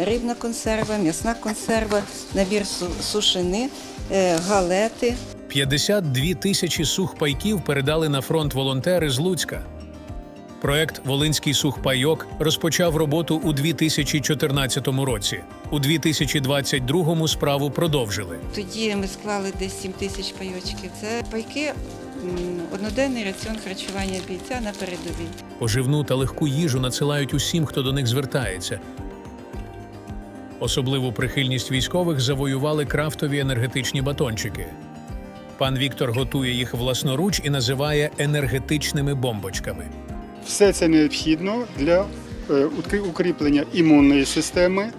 рибна консерва, м'ясна консерва, набір сушини, е, галети. 52 тисячі сухпайків передали на фронт волонтери з Луцька. Проект Волинський сухпайок розпочав роботу у 2014 році. У 2022 справу продовжили. Тоді ми склали десь 7 тисяч пайочків. Це пайки, одноденний раціон харчування бійця на передовій. Поживну та легку їжу надсилають усім, хто до них звертається. Особливу прихильність військових завоювали крафтові енергетичні батончики. Пан Віктор готує їх власноруч і називає енергетичними бомбочками. Все це необхідно для е, укріплення імунної системи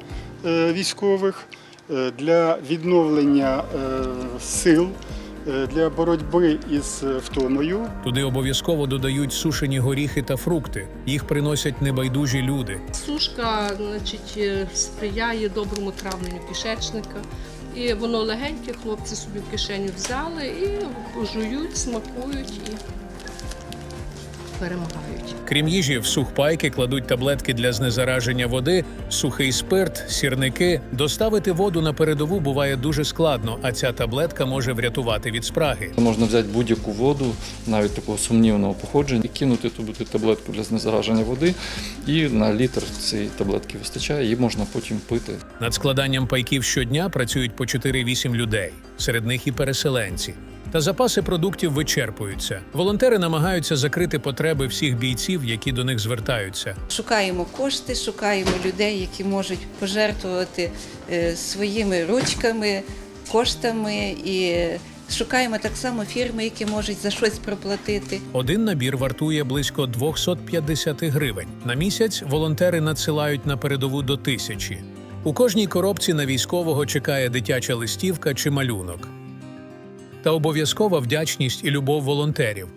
е, військових, е, для відновлення сил, для боротьби із е, втомою. Туди обов'язково додають сушені горіхи та фрукти. Їх приносять небайдужі люди. Сушка значить, е, сприяє доброму травленню кишечника. І воно легеньке, хлопці собі в кишеню взяли і жують, смакують і перемагають. Крім їжі, в сухпайки кладуть таблетки для знезараження води, сухий спирт, сірники. Доставити воду на передову буває дуже складно, а ця таблетка може врятувати від спраги. Можна взяти будь-яку воду, навіть такого сумнівного походження, і кинути туди таблетку для знезараження води, і на літр цієї таблетки вистачає, її можна потім пити. Над складанням пайків щодня працюють по 4-8 людей, серед них і переселенці. Та запаси продуктів вичерпуються. Волонтери намагаються закрити потреби всіх бійців, які до них звертаються. Шукаємо кошти, шукаємо людей, які можуть пожертвувати е, своїми ручками, коштами і шукаємо так само фірми, які можуть за щось проплатити. Один набір вартує близько 250 гривень. На місяць волонтери надсилають на передову до тисячі. У кожній коробці на військового чекає дитяча листівка чи малюнок. Та обов'язкова вдячність і любов волонтерів.